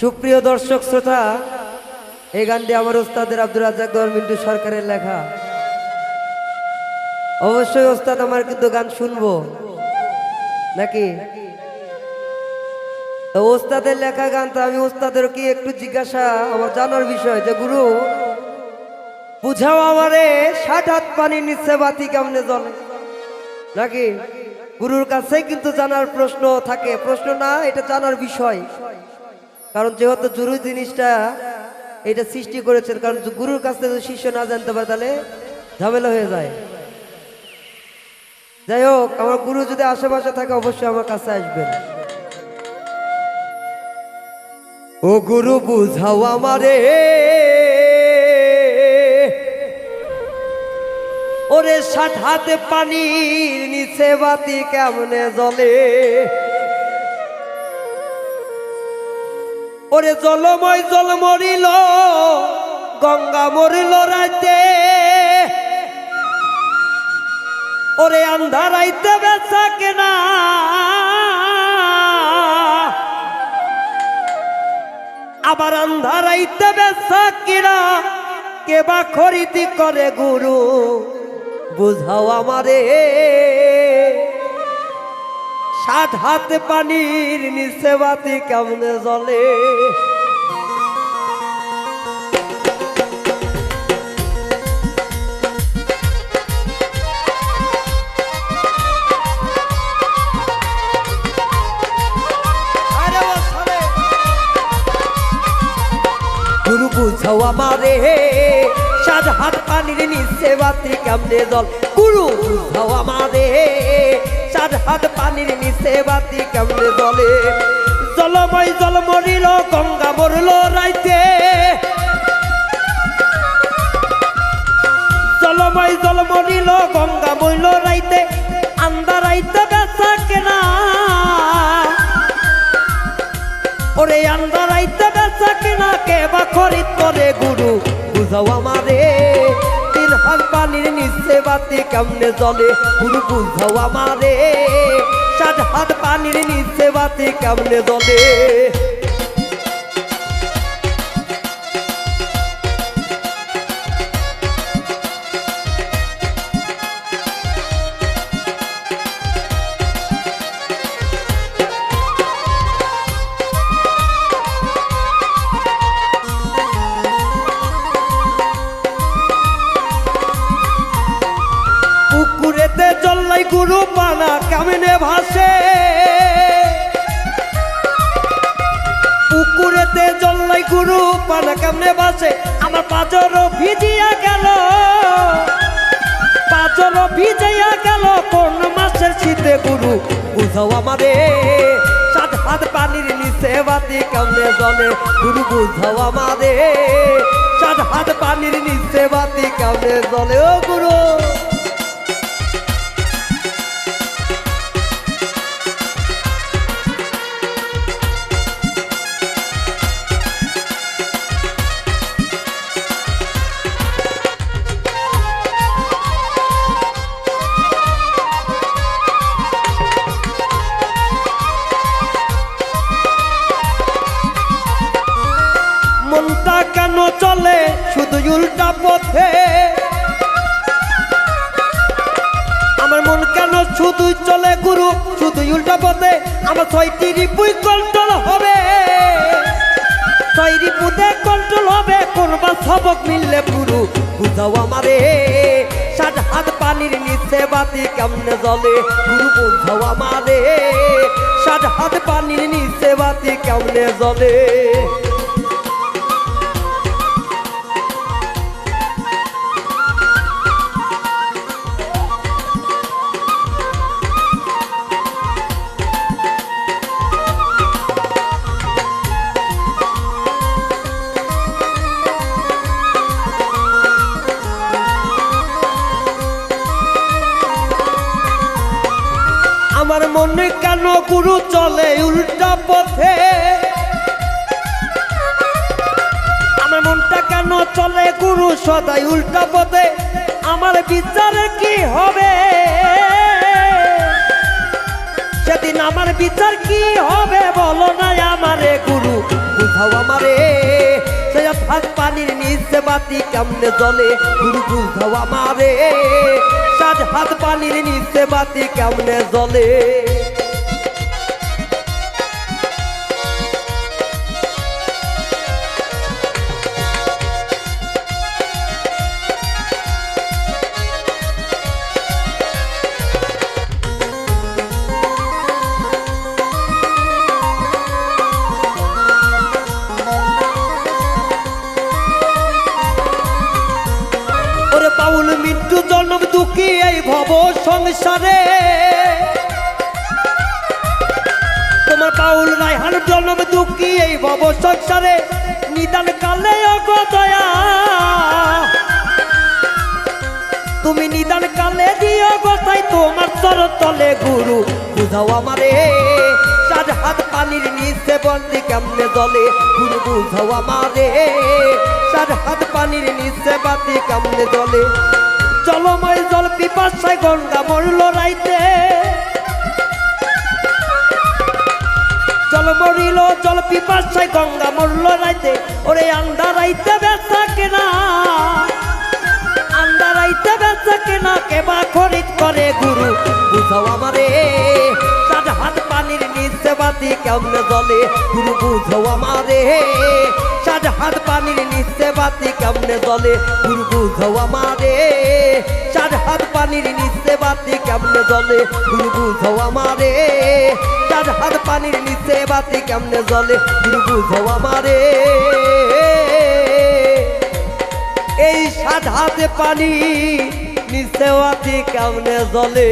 সুপ্রিয় দর্শক শ্রোতা, এই গানটি আমার ওস্তাদের আব্দুল রাজ্জাক দর মিন্টু সরকারের লেখা। অবশ্যই ওস্তাদ আমার কিন্তু গান শুনব। নাকি? তো ওস্তাদের লেখা গান, তো আমি ওস্তাদের কি একটু জিজ্ঞাসা, আমার জানার বিষয় যে, গুরু, বুঝাও আমারে, ষাট হাত পানি নিচ্ছে বাতি কেমনে জলে নাকি? গুরুর কাছে কিন্তু জানার প্রশ্ন থাকে। প্রশ্ন না, এটা জানার বিষয়। কারণ যেহেতু গুরু জিনিসটা এটা সৃষ্টি করেছেন, কারণ গুরুর কাছ থেকে শিষ্য না জানতে পারে, তাহলে ঝামেলা হয়ে যায়। যাই হোক, আমার গুরু যদি আশেপাশে থাকে, অবশ্যই আমার কাছে আসবেন। ও গুরু, বুঝাও আমারে। ওরে ষাট হাতে পানির নিচে বাতি কেমনে জ্বলে? ওরে জলময় জল মরিল, গঙ্গা মরিল রাইতে। ওরে আন্ধারাইতে বেচা কেনা। আবার আন্ধারাইতে বেচা কিনা, কে বা খরিদি করে গুরু, বুঝাও আমারে। ষাট হাত পানির নিচে বাতি কেমনে জলে সাত হাত পানির নিচে বাতি কেমনে জল গুরু বুঝাও আমারে। সাত হাত পানির নিচে বাতি কেমনে জলে জলময় জল মরিল গঙ্গা মরল রাইতে। জলময় জল মরিল গঙ্গা মইল রাইতে আন্দারাইতে বেচা কেনা। ওরে আন্দারাইতে বেচা কিনা, কে বা খরিদ করে গুরু, বুঝাও আমারে বাতি কেমনে জলে? গুরু বুঝাও আমারে। সাত পানির নিচে বাতি কেমনে জলে? গুরু পানা কেমনে ভাসে। পুকুরেতে জল্লাই গুরু পানা কেমনে ভাসে। আমার পাজর ভিজিয়া গেল। পাজর ভিজিয়া গেল। কোন মাসের শীতে গুরু বুঝাও আমারে। সাত হাত পানির নিচে বাতি কামনে জলে, গুরু বুঝাও আমারে। সাত হাত পানির নিচে বাতি কেমনে জলে, ও গুরু। উল্টা পথে। আমার মন কেন শুধু চলে গুরু? শুধু উল্টা পথে। আমার ছয়টি রিপুই কন্ট্রোল হবে। ছয় রিপুতে কন্ট্রোল হবে। কোন বা সবক মিললে গুরু বুঝাও আমারে। সাত হাত পানির নিচে বাতি কেমনে জলে গুরু, বুঝাও আমারে। সাত হাত পানির নিচে বাতি কেমনে জলে গুরু চলে উল্টা পথে। আমার মনটা কেন চলে গুরু সদাই উল্টা পথে? আমার বিচারে কি হবে? সেদিন আমার বিচার কি হবে বলো না আমারে গুরু? বুঝাও আমারে, সে পানির নিচে বাতি কেমনে জলে গুরু, বুঝাও আমারে, সাত হাত পানির নিচে বাতি কেমনে জলে ভব সংসারে। তোমার বাউল রায়হান জন্ম দুঃখী এই ভব সংসারে। নিদান কালে অগদয়া। তুমি নিদান কালে দিও গোসাই তোমার চর তলে গুরু, বুঝাও আমারে। চার হাত পানির নিচে বন্দি কেমনে জলে গুরু, বুঝাও আমারে। চার হাত পানির নিচে বাতি কেমনে জলে জলময় জল পিপাসায় গঙ্গা মরল রাইতে। জল মরিল, জল পিপাসায় গঙ্গা মরল রাইতে। ওরে আন্ডা রাইতে ব্যথা কেনা। আন্দারাইতে বেচা কেনা কেবা খরিদ করে গুরু? বুঝাও আমারে চার হাত পানির নিচে বাতি কেমনে জলে গুরু, বুঝাও আমারে চার হাত পানির নিচে বাতি কেমনে জলে গুরু বুঝাও আমারে, চার হাত পানির নিচে বাতি কেমনে জলে গুরু বুঝাও আমারে, চার হাত পানির নিচে বাতি কেমনে জলে গুরু বুঝাও আমারে। এই সাত হাতে পানি নিচেওয়াতি কেমনে জলে